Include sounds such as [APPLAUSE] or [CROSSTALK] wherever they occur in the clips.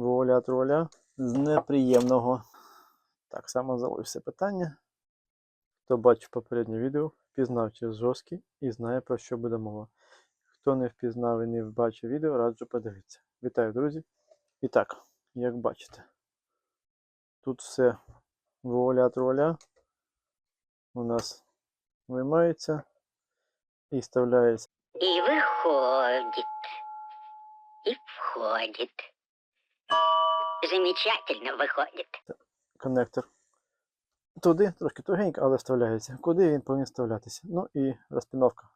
Воля троля з неприємного. Так само залишився питання. Хто бачив попереднє відео, впізнав через жорсткий і знає про що буде мова. Хто не впізнав і не бачив відео, раджу подивитися. Вітаю, друзі! І так, як бачите, тут все воля троля у нас виймається і вставляється И выходит, и входит. Замечательно выходит. коннектор туди, трошки тугенько, але вставляється. Куди він повинен вставлятися? Ну і розпіновка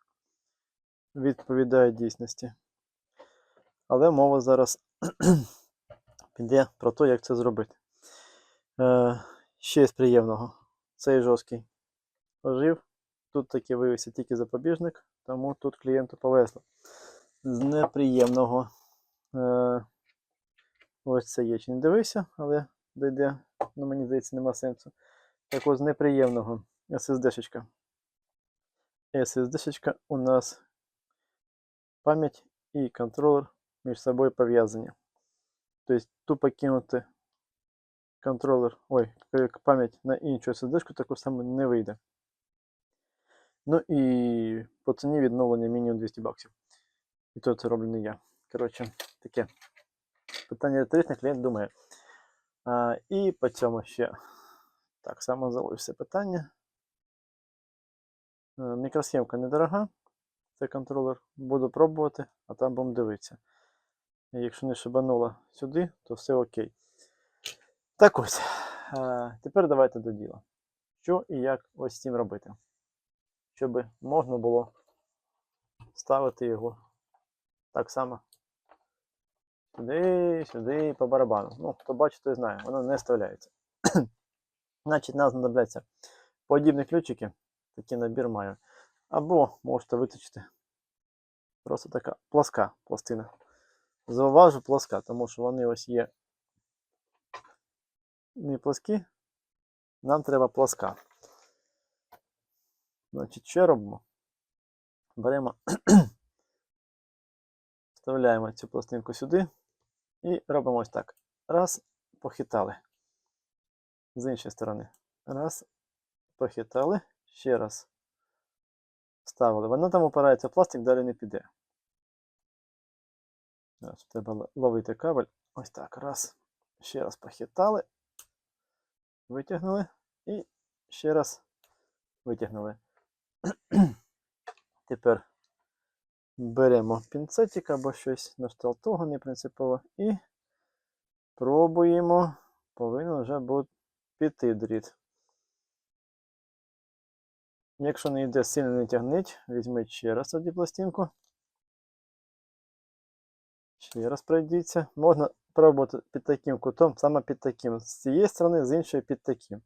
відповідає дійсності. Але мова зараз [CLEARS THROAT] піде про те, як це зробити. Е, ще з приємного. Цей жорсткий ожив. Тут таки виявився тільки запобіжник, тому тут клієнту повезло. З неприємного. Е, ось це є. Чи не дивився, але дійде, ну мені здається, нема сенсу. Так ось з неприємного SSD-шечка. SSD-шечка у нас пам'ять і контролер між собою пов'язані. Тобто тупо кинути контролер, ой, пам'ять на іншу SSD-шку таку саму не вийде. Ну і по ціні відновлення мінімум 200 баксів. І то це роблю не я. Коротше, таке питання риторичне, клієнт думає. А, і по цьому ще так само залишиться питання. Е, Мікросхемка недорога. Це контролер. Буду пробувати, а там будемо дивитися. Якщо не шибануло сюди, то все окей. Так ось. е, Тепер давайте до діла. Що і як ось з цим робити? Щоб можна було ставити його так само Сюди, сюди, по барабану. Ну, хто бачить, той знає, воно не вставляється. [CLEARS THROAT] Значить, нам знадобляться подібні ключики. Такий набір маю. Або можете виточити. Просто така пласка пластина. Зауважу пласка, тому що вони ось є не пласкі. Нам треба пласка. Значить, що робимо? Беремо, [CLEARS THROAT] вставляємо цю пластинку сюди. І робимо ось так. Раз, похитали. З іншої сторони. Раз, похитали. Ще раз. Вставили. Воно там опирається в пластик, далі не піде. Зараз треба ловити кабель. Ось так. Раз. Ще раз похитали. Витягнули. І ще раз витягнули. [CLEARS THROAT] Тепер беремо пінцетик або щось на того, не принципово, і пробуємо. Повинен вже бути піти дріт. Якщо не йде сильно не тягніть, візьміть ще раз тоді пластинку. Ще раз пройдіться. Можна пробувати під таким кутом, саме під таким. З цієї сторони, з іншої під таким.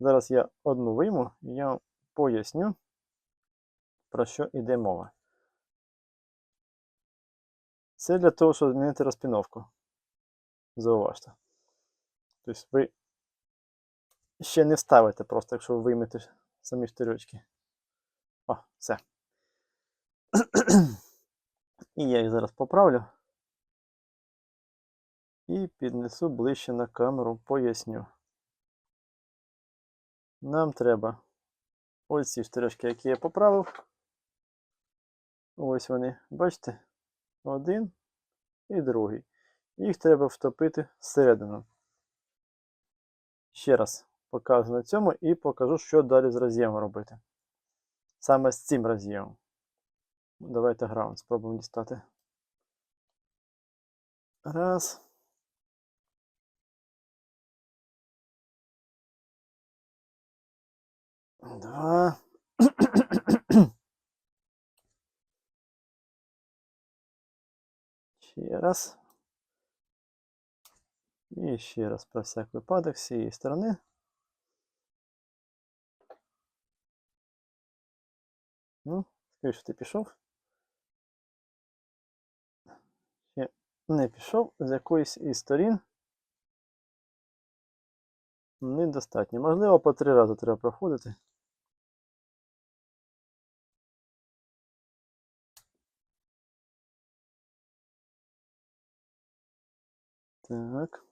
Зараз я одну вийму і я поясню, про що йде мова. Це для того, щоб змінити розпіновку. Зауважте. Тобто ви ще не ставите просто, якщо ви виймете самі штирючки. О, все. І я їх зараз поправлю. І піднесу ближче на камеру, поясню. Нам треба ось ці штирочки, які я поправив. Ось вони, бачите? Один і другий. Їх треба втопити всередину. Ще раз покажу на цьому і покажу, що далі з роз'ємом робити. Саме з цим роз'ємом. Давайте граунд спробуємо дістати. Раз. Два. Ще раз. І ще раз про всяк випадок з цієї сторони. Ну, що ти пішов. Ще не пішов з якоїсь із сторін. Недостатньо. Можливо, по три рази треба проходити. Так.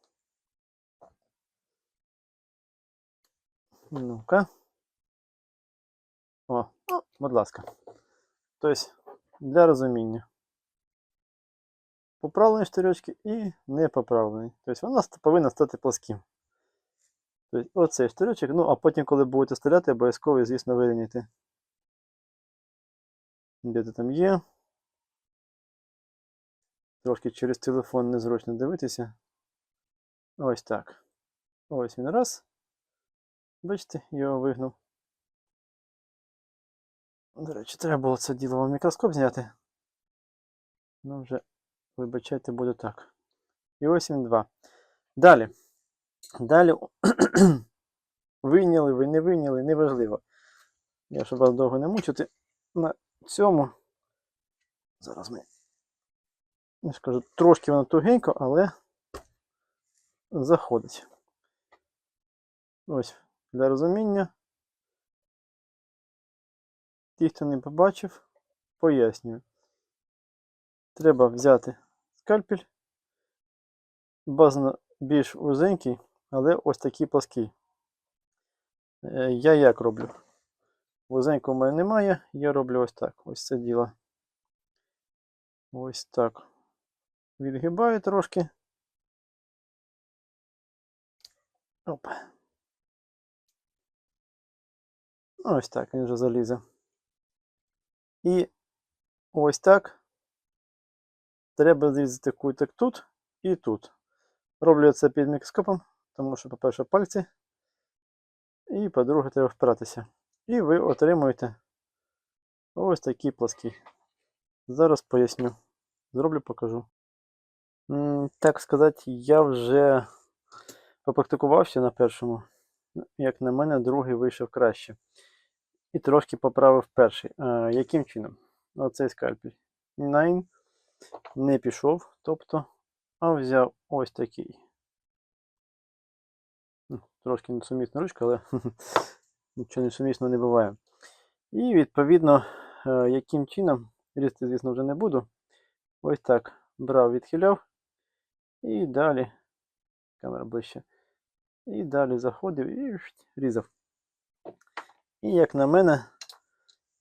Ну-ка. О, будь ласка. Тобто, для розуміння. Поправлені штирьочки і не поправлені. Тобто вона повинна стати плоским. Тобто оцей штирьочок, ну а потім, коли будете стріляти, обов'язково, звісно, вирівняти. Де ти там є. Трошки через телефон незручно дивитися. Ось так. Ось він раз. Бачите, його вигнув. До речі, треба було це діло в мікроскоп зняти. Ну, вже, вибачайте, буде так. І ось він два. Далі. Далі. [CLEARS THROAT] вийняли ви, не вийняли, неважливо. Я щоб вас довго не мучити. На цьому. Зараз ми. Я ж кажу, трошки воно тугенько, але заходить. Ось, для розуміння. Ті, хто не побачив, пояснюю. Треба взяти скальпель. Базано більш вузенький, але ось такий плоский. Е, Я як роблю? Вузенького в мене немає, я роблю ось так. Ось це діло. Ось так. Відгибаю трошки. Оп. Ось так, він вже залізе. І ось так. Треба зрізати кутик тут і тут. Роблю це під мікроскопом, тому що, по-перше, пальці. І, по-друге, треба впиратися. І ви отримуєте ось такі плоскі. Зараз поясню. Зроблю, покажу. Так сказати, я вже попрактикувався на першому. Як на мене, другий вийшов краще. І трошки поправив перший. А, яким чином? Оцей скальпель. Nine не пішов, тобто, а взяв ось такий. Ну, Трошки несумісна ручка, але [LAUGHS] нічого несумісного не буває. І відповідно, е, яким чином, різти, звісно, вже не буду. Ось так брав, відхиляв. І далі, камера ближче. І далі заходив і різав. І як на мене,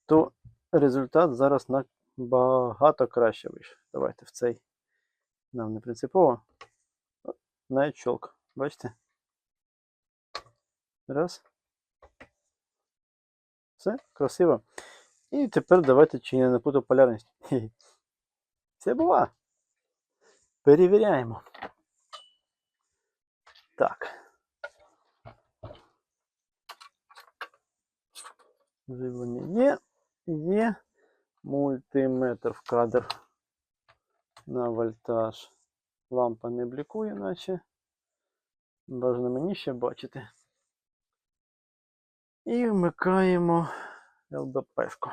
то результат зараз набагато краще вийшов. Давайте в цей нам не принципово. Навіть щелк. Бачите? Раз. Все, красиво. І тепер давайте чи не напутав полярність. Це була. Перевіряємо. Так. Живлення є. Є. Мультиметр в кадр на вольтаж. Лампа не блікує, наче. Бажано мені ще бачити. І вмикаємо ЛБПшку.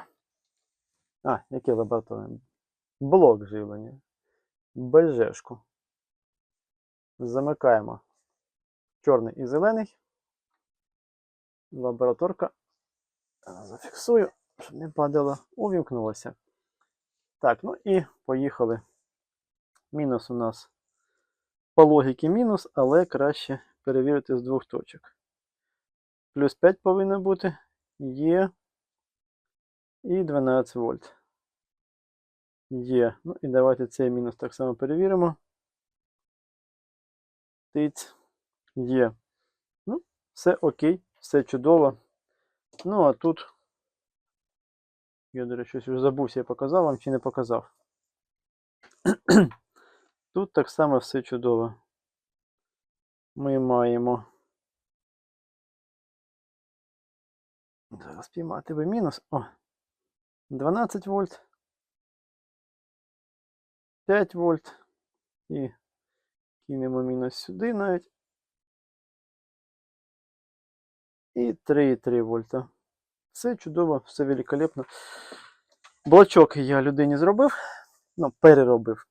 А, яке лабораторне? Блок живлення. БЖшку. Замикаємо чорний і зелений. Лабораторка. А, Зафіксую, щоб не падало. Увімкнулося. Так, ну і поїхали. Мінус у нас по логіки мінус, але краще перевірити з двох точок. Плюс 5 повинно бути. Є. І 12 вольт. Є. Ну і давайте цей мінус так само перевіримо. Тиць. Є. Ну, все окей, все чудово. Ну, а тут. Я, до речі, щось забувся, я показав вам чи не показав. [CLEARS THROAT] Тут так само все чудово. Ми маємо. Зараз піймати би мінус. О! 12 вольт. 5 вольт. І кинемо мінус сюди навіть. І 3,3 вольта. Все чудово, все великолепно. Блочок я людині зробив. Ну, переробив.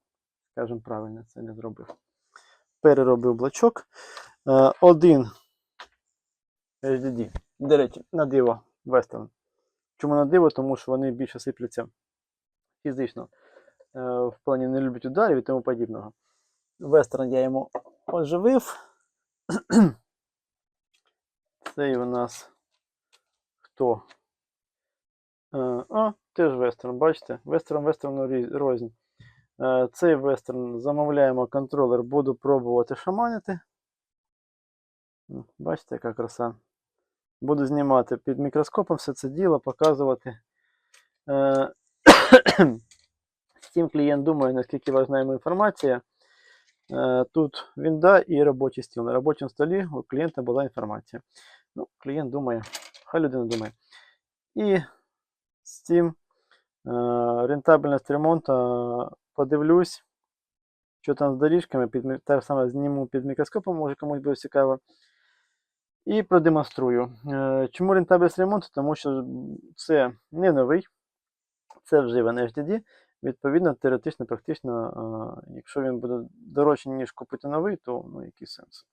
Скажемо правильно, це не зробив. Переробив блочок. Е, Один HDD. До речі, на диво Western. Чому на диво? Тому що вони більше сипляться фізично. Е, В плані не люблять ударів і тому подібного. Western я йому оживив. Цей у нас хто? Е, А, теж вестерн, бачите? Вестерн, вестерну рі- рознь. Е, Цей вестерн замовляємо контролер, буду пробувати шаманити. Бачите, яка краса. Буду знімати під мікроскопом все це діло, показувати. Е, [COUGHS] Steam клієнт думає, наскільки важна йому інформація. Е, Тут вінда і робочий стіл. На робочому столі у клієнта була інформація. Ну, клієнт думає, хай людина думає. І Steam, е, рентабельність ремонту, подивлюсь, що там з доріжками, під, так само зніму під мікроскопом, може комусь буде цікаво. І продемонструю. Е, Чому рентабельність ремонту? Тому що це не новий, це вживаний HDD. Відповідно, теоретично, практично, е, якщо він буде дорожчий, ніж купити новий, то ну, який сенс.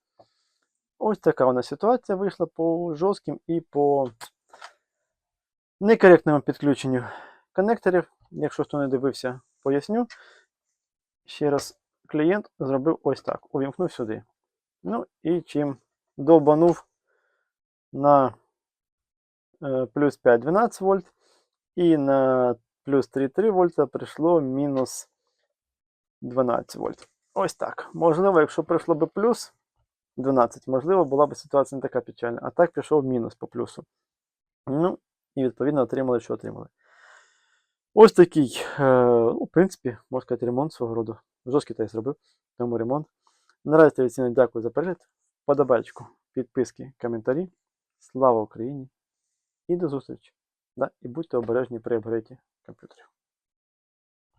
Ось така у нас ситуація вийшла по жорстким і по некоректному підключенню коннекторів. Якщо хто не дивився, поясню. Ще раз, клієнт зробив ось так. Увімкнув сюди. Ну і чим долбанув на е, плюс 5-12 вольт і на плюс 3,3 вольта прийшло мінус 12 вольт. Ось так. Можливо, якщо прийшло би плюс 12, можливо, була б ситуація не така печальна. А так пішов мінус по плюсу. Ну, і відповідно отримали, що отримали. Ось такий, е, ну, в принципі, можна сказати, ремонт свого роду. Жорсткий та й зробив, тому ремонт. Наразі традиційно дякую за перегляд. Подобайку, підписки, коментарі. Слава Україні! І до зустрічі! Да, і будьте обережні при апараті комп'ютерів.